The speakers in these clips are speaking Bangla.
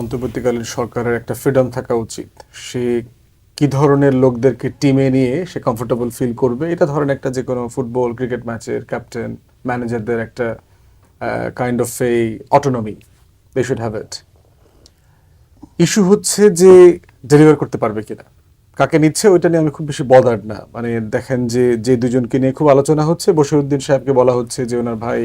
অন্তর্বর্তীকালীন সরকারের একটা ফ্রিডম থাকা উচিত। সে কি ধরনের লোকদেরকে টিমে নিয়ে সে কমফোর্টেবল ফিল করবে, এটা ধরেন একটা যে কোনো ফুটবল ক্রিকেট ম্যাচের ক্যাপ্টেন ম্যানেজারদের একটা কাইন্ড অফ এই autonomy they should have it issue হচ্ছে যে ডেলিভার করতে পারবে কিনা। কাকে নিচ্ছে ওইটা নিয়ে আমি খুব বেশি বদার না। মানে দেখেন যে যে দুজনকে নিয়ে খুব আলোচনা হচ্ছে বসিরুদ্দিন সাহেবকে বলা হচ্ছে যে, ওনার ভাই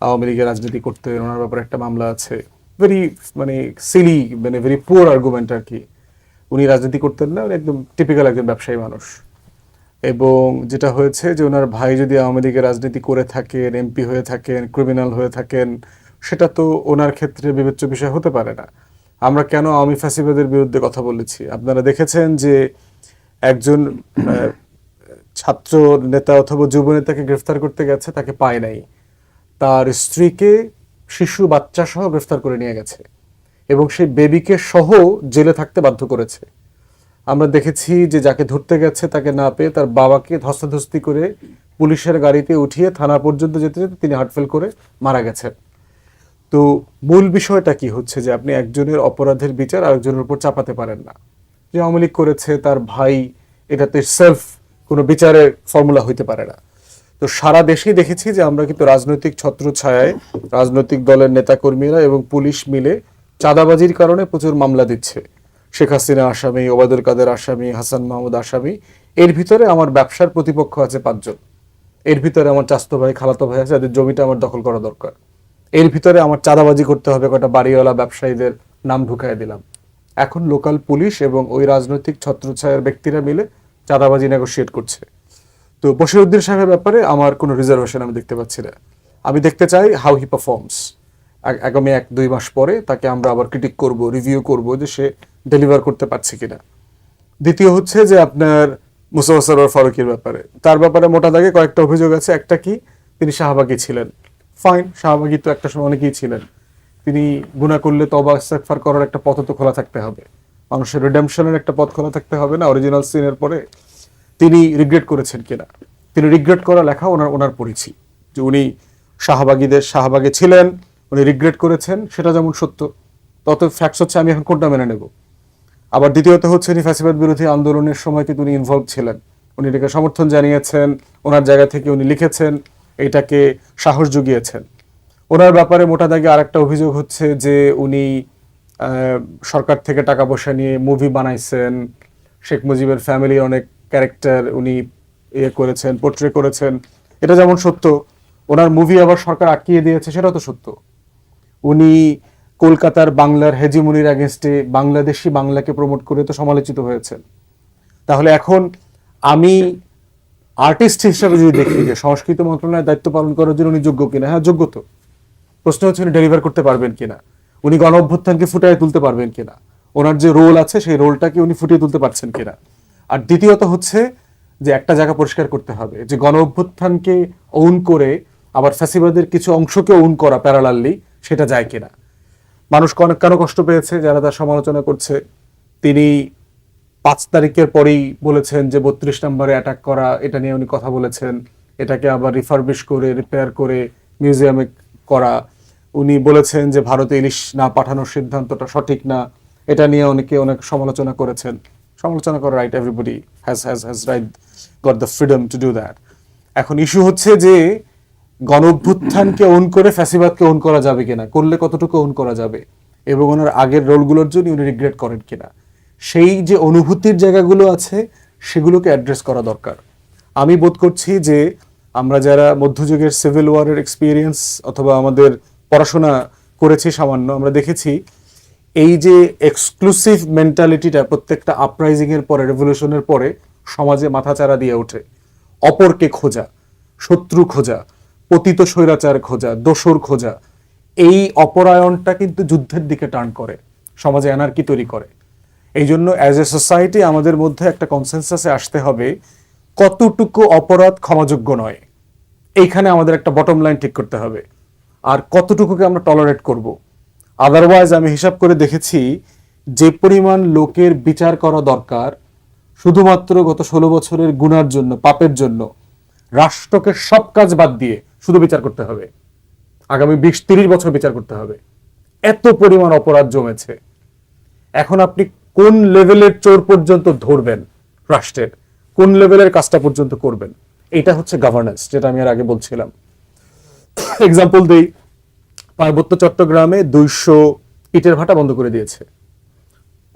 আওয়ামী লীগের রাজনীতি করতে, ওনার ব্যাপারে একটা মামলা আছে। ভেরি মানে সিলি মানে ভেরি পুয়ার আর্গুমেন্ট আর কি। উনি রাজনীতি করতেন না একদম টিপিক্যাল একজন ব্যবসায়ী মানুষ। এবং যেটা হয়েছে যে ওনার ভাই যদি আওয়ামী লীগের রাজনীতি করে থাকেন এমপি হয়ে থাকেন ক্রিমিনাল হয়ে থাকেন, সেটা তো ওনার ক্ষেত্রে বিবেচ্য বিষয় হতে পারে না। আমরা কেন আওয়ামী ফ্যাসিবাদের বিরুদ্ধে কথা বলেছি? আপনারা দেখেছেন যে, একজন ছাত্র নেতা অথবা যুব নেতাকে গ্রেফতার করতে গেছে, তাকে পায় নাই। তার স্ত্রীকে শিশু বাচ্চা সহ গ্রেফতার করে নিয়ে গেছে এবং সেই বেবিকে সহ জেলে থাকতে বাধ্য করেছে। আমরা দেখেছি যে যাকে ধরতে গেছে তাকে না পেয়ে তার বাবাকে ধস্তাধস্তি করে পুলিশের গাড়িতে উঠিয়ে থানা পর্যন্ত যেতে যেতে তিনি হার্টফেল করে মারা গেছেন। তো মূল বিষয়টা কি হচ্ছে যে আপনি একজনের অপরাধের বিচার আরেকজনের উপর চাপাতে পারেন না। যে আওয়ামী করেছে তার ভাই এটাতে সেলফ কোনো বিচারের ফর্মুলা হইতে পারে না। তো সারা দেশেই দেখেছি যে আমরা কিন্তু রাজনৈতিক ছত্রছায়ায় রাজনৈতিক দলের নেতাকর্মীরা এবং পুলিশ মিলে চাঁদাবাজির কারণে প্রচুর মামলা দিচ্ছে। শেখ হাসিনা আসামি, ওবায়দুল কাদের আসামি, হাসান মাহমুদ আসামি, এর ভিতরে আমার ব্যবসার প্রতিপক্ষ আছে পাঁচজন। এর ভিতরে আমার চাস্তো ভাই, খালাতো ভাই আছে যাদের জমিটা আমার দখল করা দরকার। এর ভিতরে আমার চাঁদাবাজি করতে হবে কটা বাড়িওয়ালা ব্যবসায়ীদের নাম ঢুকাই দিলাম। এখন লোকাল পুলিশ এবং ওই রাজনৈতিক ছত্রছায়ার ব্যক্তিরা মিলে চাঁদাবাজি নেগোশিয়েট করছে। তো বশিরউদ্দিন সাহেবের ব্যাপারে আমার কোনো রিজার্ভেশন আমি দেখতে পাচ্ছি না। আমি দেখতে চাই হাউ হি পারফর্মস আগামী এক, দুই মাস পরে তাকে আমরা আবার ক্রিটিক করব রিভিউ করব যে সে ডেলিভার করতে পারছে কিনা। দ্বিতীয় হচ্ছে যে আপনার মুসাফা সরোয়ার ফারুকের ব্যাপারে। তার ব্যাপারে মোটা দাগে কয়েকটা অভিযোগ আছে। একটা কি? তিনি শাহবাগী ছিলেন। ফাইন শাহবাগী তো একটা সময় অনেকেই ছিলেন। তিনি গুণা করলে তবা ইস্তেগফার করার একটা পথ তো খোলা থাকতে হবে। মানুষের রিডেমশনের একটা পথ খোলা থাকতে হবে না? অরিজিনাল সিনের পরে তিনি রিগ্রেট করেছেন কিনা? তিনি রিগ্রেট করা লেখা ওনার ওনার পড়েছি যে উনি শাহবাগীদের শাহবাগে ছিলেন, উনি রিগ্রেট করেছেন, সেটা যেমন সত্য তত ফ্যাক্টস হচ্ছে আমি এখন কোনটা মেনে নেব। আবার দ্বিতীয়ত হচ্ছে উনি ফ্যাসিবাদ বিরোধী আন্দোলনের সময় কিন্তু উনি ইনভলভ ছিলেন। উনি এটাকে সমর্থন জানিয়েছেন, ওনার জায়গা থেকে উনি লিখেছেন, এটাকে সাহস জুগিয়েছেন। ওনার ব্যাপারে মোটা দাগে আরেকটা অভিযোগ হচ্ছে যে উনি সরকার থেকে টাকা পয়সা নিয়ে মুভি বানাইছেন। শেখ মুজিবের ফ্যামিলি অনেক ক্যারেক্টার উনি ইয়ে করেছেন পোর্ট্রে করেছেন। এটা যেমন সত্য, ওনার মুভি আবার সরকার আটকিয়ে দিয়েছে, সেটাও তো সত্য। উনি কলকাতার বাংলার হেজিমনির অ্যাগেনস্টে বাংলাদেশি বাংলাকে প্রমোট করে তো সমালোচিত হয়েছেন। তাহলে এখন আমি আর্টিস্ট হিসাবে যদি দেখি যে সংস্কৃতি মন্ত্রণালয়ের দায়িত্ব পালন করার জন্য উনি যোগ্য কিনা হ্যাঁ যোগ্য তো। প্রশ্ন হচ্ছে উনি ডেলিভার করতে পারবেন কিনা। উনি গণ অভ্যুত্থানকে ফুটিয়ে তুলতে পারবেন কিনা। ওনার যে রোল আছে, সেই রোলটাকে উনি ফুটিয়ে তুলতে পারছেন কিনা। আর দ্বিতীয়ত হচ্ছে যে একটা জায়গা পরিষ্কার করতে হবে, যে গণ অভ্যুত্থানকে ওন করে আবার ফ্যাসিবাদের কিছু অংশকে ওন করা প্যারালালি সেটা যায় কিনা। মানুষ অনেক কেন কষ্ট পেয়েছে যারা তার সমালোচনা করছে? তিনি পাঁচ তারিখের পরেই বলেছেন যে বত্রিশ নম্বরে অ্যাটাক করা, এটা নিয়ে উনি কথা বলেছেন। এটাকে আবার রিফারবিশ করে রিপেয়ার করে মিউজিয়ামে করা। উনি বলেছেন যে ভারতে ইলিশ না পাঠানোর সিদ্ধান্তটা সঠিক না, এটা নিয়ে অনেকে অনেক সমালোচনা করেছেন। সমালোচনা করার right everybody has has has right got the freedom to do that এখন ইস্যু হচ্ছে যে গণ অভ্যুত্থানকে ওন করে, ফ্যাসিবাদকে ওন করা যাবে কিনা, করলে কতটুকু ওন করা যাবে, এবং ওনার আগের রোলগুলোর জন্য উনি রিগ্রেট করেন কিনা, সেই যে অনুভূতির জায়গাগুলো আছে, সেগুলোকে অ্যাড্রেস করা দরকার। আমি বোধ করছি যে আমরা যারা মধ্যযুগের সিভিল ওয়ারের এক্সপিরিয়েন্স অথবা আমাদের পড়াশোনা করেছি সামান্য, আমরা দেখেছি এই যে এক্সক্লুসিভ মেন্টালিটিটা প্রত্যেকটা আপরাইজিং এর পরে রেভলিউশনের পরে সমাজে মাথাচাড়া দিয়ে ওঠে। অপরকে খোঁজা, শত্রু খোঁজা, পতিত স্বৈরাচার খোঁজা দোসর খোঁজা, এই অপরায়ণটা কিন্তু যুদ্ধের দিকে টার্ন করে, সমাজে অ্যানার্কি তৈরি করে। এই জন্য অ্যাজ এ সোসাইটি আমাদের মধ্যে একটা কনসেনসাসে আসতে হবে, কতটুকু অপরাধ ক্ষমাযোগ্য নয়। এইখানে আমাদের একটা বটম লাইন ঠিক করতে হবে। আর কতটুকুকে আমরা টলারেট করব? আদারওয়াইজ আমি হিসাব করে দেখেছি যে পরিমাণ লোকের বিচার করা দরকার শুধুমাত্র গত ষোলো বছরের গুনার জন্য, পাপের জন্য। রাষ্ট্রকে সব কাজ বাদ দিয়ে শুধু বিচার করতে হবে। আগামী বিশ, তিরিশ বছর বিচার করতে হবে। এত পরিমাণ অপরাধ জমেছে। এখন আপনি কোন লেভেলের চোর পর্যন্ত ধরবেন রাষ্ট্রের? কোন লেভেলের কাজটা পর্যন্ত করবেন? এটা হচ্ছে গভর্নেন্স যেটা আমি আর আগে বলছিলাম। এক্সাম্পল দেই পার্বত্য চট্টগ্রামে দুইশো ইটের ভাটা বন্ধ করে দিয়েছে।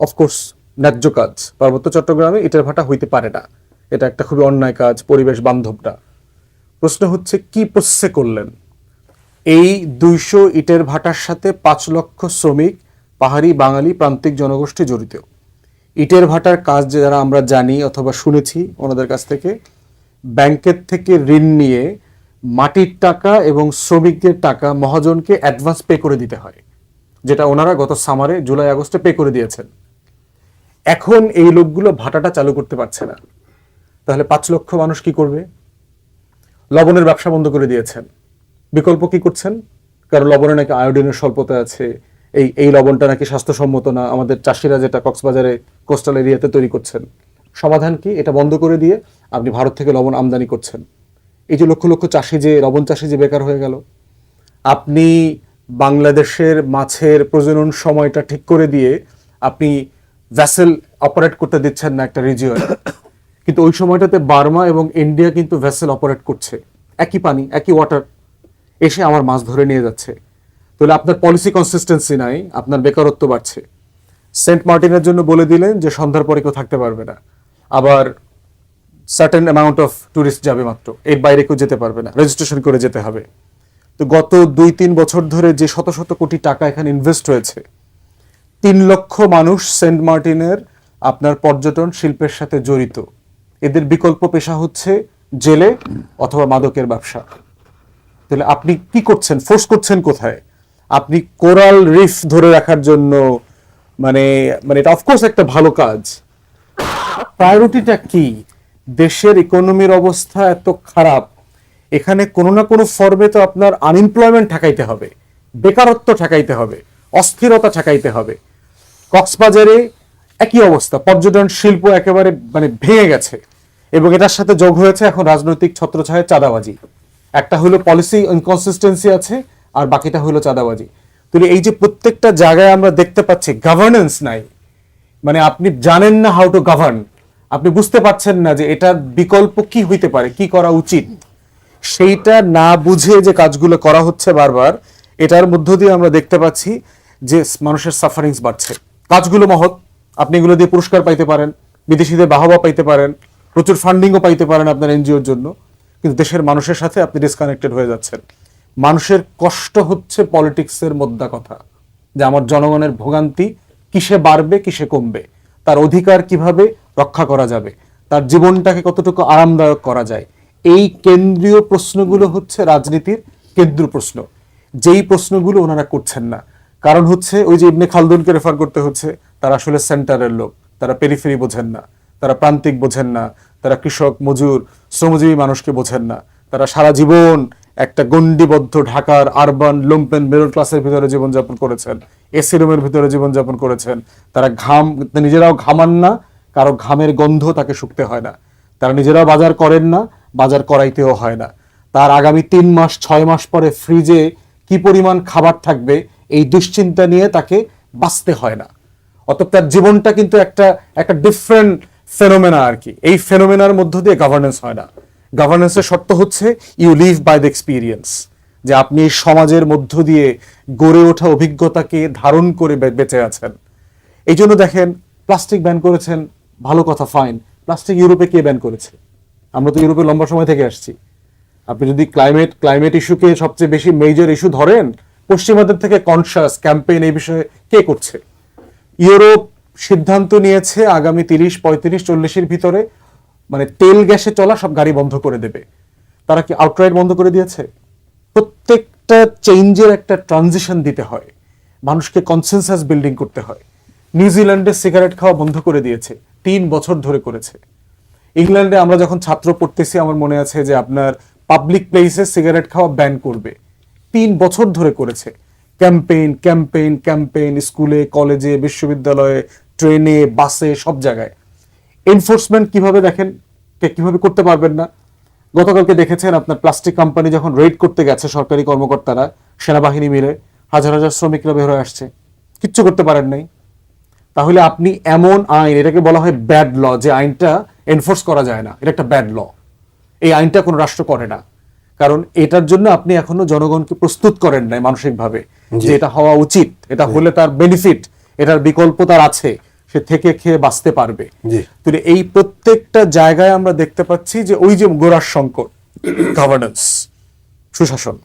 অফকোর্স ন্যায্য কাজ। পার্বত্য চট্টগ্রামে ইটের ভাটা হইতে পারে না। এটা একটা খুবই অন্যায় কাজ, পরিবেশ বান্ধব না প্রশ্ন হচ্ছে, কি প্রসে করলেন? এই দুইশো ইটের ভাটার সাথে পাঁচ লক্ষ শ্রমিক, পাহাড়ি বাঙালি, প্রান্তিক জনগোষ্ঠী জড়িত। ইটের ভাটার কাজ যারা আমরা জানি অথবা শুনেছি ওনাদের কাছ থেকে, ব্যাংকের থেকে ঋণ নিয়ে মাটির টাকা এবং শ্রমিকদের টাকা মহাজনকে অ্যাডভান্স পে করে দিতে হয়, যেটা ওনারা গত সামারে জুলাই আগস্টে পে করে দিয়েছেন। এখন এই লোকগুলো ভাটাটা চালু করতে পারছে না। তাহলে পাঁচ লক্ষ মানুষ কি করবে? লবণের ব্যবসা বন্ধ করে দিয়েছেন। বিকল্প কি করছেন? কারণ লবণে নাকি আয়োডিনের স্বল্পতা আছে। এই এই লবণটা নাকি স্বাস্থ্যসম্মত না। আমাদের চাষিরা যেটা কক্সবাজারে কোস্টাল এরিয়াতে তৈরি করছেন। সমাধান কি? এটা বন্ধ করে দিয়ে আপনি ভারত থেকে লবণ আমদানি করছেন। এই যে লক্ষ লক্ষ চাষি যে, লবণ চাষি যে বেকার হয়ে গেল, আপনি বাংলাদেশের মাছের প্রজনন সময়টা ঠিক করে দিয়ে আপনি ভ্যাসেল অপারেট করতে দিচ্ছেন না একটা রিজিয়নে কিন্তু ওই সময়টাতে বার্মা এবং ইন্ডিয়া কিন্তু ভ্যাসেল অপারেট করছে। একই পানি, একই ওয়াটার এসে আমার মাছ ধরে নিয়ে যাচ্ছে। তাহলে আপনার পলিসি কনসিস্টেন্সি নাই, আপনার বেকারত্ব বাড়ছে। সেন্ট মার্টিনের জন্য বলে দিলেন যে সন্ধ্যার পরে কেউ থাকতে পারবে না। আবার সার্টেন অ্যামাউন্ট অফ ট্যুরিস্ট যাবে মাত্র। এর বাইরে কেউ যেতে পারবে না। রেজিস্ট্রেশন করে যেতে হবে। তো গত দুই তিন বছর ধরে যে শত শত কোটি টাকা এখানে ইনভেস্ট হয়েছে, তিন লক্ষ মানুষ সেন্ট মার্টিনের আপনার পর্যটন শিল্পের সাথে জড়িত। এদের বিকল্প পেশা হচ্ছে জেলে অথবা মাদকের ব্যবসা। তাহলে আপনি কি করছেন? ফোর্স করছেন কোথায়? আপনি কোরাল রিফ ধরে রাখার জন্য মানে মানে এটা অফকোর্স একটা ভালো কাজ। প্রায়োরিটিটা কি? দেশের ইকোনমির অবস্থা এত খারাপ, এখানে কোনো না কোনো ফর্মে তো আপনার আনএমপ্লয়মেন্ট ঠেকাইতে হবে, বেকারত্ব ঠেকাইতে হবে, অস্থিরতা ঠেকাইতে হবে। কক্সবাজারে একই অবস্থা, পর্যটন শিল্প একেবারে মানে ভেঙে গেছে এবং এটার সাথে যোগ হয়েছে এখন রাজনৈতিক ছত্রছায়া চাঁদাবাজি। একটা হলো পলিসি ইনকনসিস্টেন্সি আছে আর বাকিটা হলো চাঁদাবাজি। তাহলে এই যে প্রত্যেকটা জায়গায় আমরা দেখতে পাচ্ছি গভর্নেন্স নাই। মানে আপনি জানেন না হাউ টু গভর্ন আপনি বুঝতে পারছেন না যে এটার বিকল্প কি হইতে পারে, কি করা উচিত? সেইটা না বুঝে যে কাজগুলো করা হচ্ছে বারবার, এটার মধ্য দিয়ে আমরা দেখতে পাচ্ছি যে মানুষের সাফারিংস বাড়ছে। কাজগুলো মহৎ, আপনি এগুলো দিয়ে পুরস্কার পাইতে পারেন, বিদেশিদের বাহবা পাইতে পারেন, প্রচুর ফান্ডিংও পাইতে পারেন আপনার এনজিওর জন্য, কিন্তু দেশের মানুষের সাথে আপনি ডিসকানেক্টেড হয়ে যাচ্ছেন। মানুষের কষ্ট হচ্ছে পলিটিক্সের মোদ্দা কথা, যে আমার জনগণের ভোগান্তি কিসে বাড়বে, কিসে কমবে, তার অধিকার কীভাবে রক্ষা করা যাবে। তার জীবনটাকে কতটুকু আরামদায়ক করা যায়? এই কেন্দ্রীয় প্রশ্নগুলো হচ্ছে রাজনীতির কেন্দ্র প্রশ্ন। যেই প্রশ্নগুলো ওনারা করছেন না। কারণ হচ্ছে ওই যে ইবনে খালদুনকে রেফার করতে হচ্ছে, তারা আসলে সেন্টারের লোক। তারা পেরিফেরি বোঝেন না। তারা প্রান্তিক বোঝেন না। তারা কৃষক, মজুর, শ্রমজীবী মানুষকে বোঝেন না। তারা সারা জীবন একটা গণ্ডিবদ্ধ ঢাকার আরবান লুম্পেন মিডল ক্লাসের ভিতরে জীবনযাপন করেছেন। এসি রুমের ভিতরে জীবনযাপন করেছেন। তারা ঘাম, নিজেরাও ঘামান না। কারও ঘামের গন্ধ তাকে শুকতে হয় না। তারা নিজেরাও বাজার করেন না, বাজার করাইতেও হয় না। তার আগামী তিন মাস, ছয় মাস পরে ফ্রিজে কি পরিমাণ খাবার থাকবে এই দুশ্চিন্তা নিয়ে তাকে বাঁচতে হয় না। অতএব তার জীবনটা কিন্তু একটা একটা ডিফারেন্ট ফেনোমেনা আর কি। এই ফেনোমেনার মধ্য দিয়ে গভর্নেন্স হয় না। গভর্নেন্সের শর্ত হচ্ছে you live by the experience যে আপনি সমাজের মধ্য দিয়ে গড়ে ওঠা অভিজ্ঞতাকে ধারণ করে বেঁচে আছেন। এই জন্য দেখেন প্লাস্টিক ব্যান করেছেন ভালো কথা ফাইন প্লাস্টিক ইউরোপে কে ব্যান করেছে? আমরা তো ইউরোপে লম্বা সময় থেকে আসছি। আপনি যদি ক্লাইমেট ক্লাইমেট ইস্যুকে সবচেয়ে বেশি মেজর ইস্যু ধরেন, পশ্চিমাদের থেকে কনসাস ক্যাম্পেইন এই বিষয়ে কে করছে? ইউরোপ সিদ্ধান্ত নিয়েছে আগামী তিরিশ, পঁয়ত্রিশ, চল্লিশের ভিতরে মানে তেল গ্যাসে চলা সব গাড়ি বন্ধ করে দেবে। তারা কি আউটরাইট বন্ধ করে দিয়েছে? প্রত্যেকটা চেঞ্জের একটা ট্রানজিশন দিতে হয়। মানুষকে কনসেনসাস বিল্ডিং করতে হয়। নিউজিল্যান্ডে সিগারেট খাওয়া বন্ধ করে দিয়েছে। তিন বছর ধরে করেছে। ইংল্যান্ডে আমরা যখন ছাত্র পড়তেছি, আমার মনে আছে যে আপনার পাবলিক প্লেসে সিগারেট খাওয়া ব্যান করবে। তিন বছর ধরে করেছে। ক্যাম্পেইন ক্যাম্পেইন ক্যাম্পেইন স্কুলে কলেজে বিশ্ববিদ্যালয়ে ট্রেনে বাসে সব জায়গায়। এনফোর্সমেন্ট কীভাবে দেখেন? কীভাবে করতে পারবেন না? গতকালকে দেখেছেন আপনার প্লাস্টিক কোম্পানি যখন রেড করতে গেছে সরকারি কর্মকর্তারা, সেনাবাহিনী মিলে, হাজার হাজার শ্রমিকরা বের হয়ে আসছে। কিচ্ছু করতে পারেন নাই। তাহলে আপনি এমন আইন এটাকে বলা হয় ব্যাড ল যে আইনটা এনফোর্স করা যায় না এটা একটা ব্যাড ল এই আইনটা কোনো রাষ্ট্র করে না। কারণ এটার জন্য আপনি এখনও জনগণকে প্রস্তুত করেন নাই মানসিকভাবে যে এটা হওয়া উচিত এটা হলে তার বেনিফিট এটার বিকল্প তার আছে সে থেকে খেয়ে বাঁচতে পারবে। জি। তো এই প্রত্যেকটা জায়গায় আমরা দেখতে পাচ্ছি যে ওই যে গোড়ার সংকট গভর্নেন্স সুশাসন।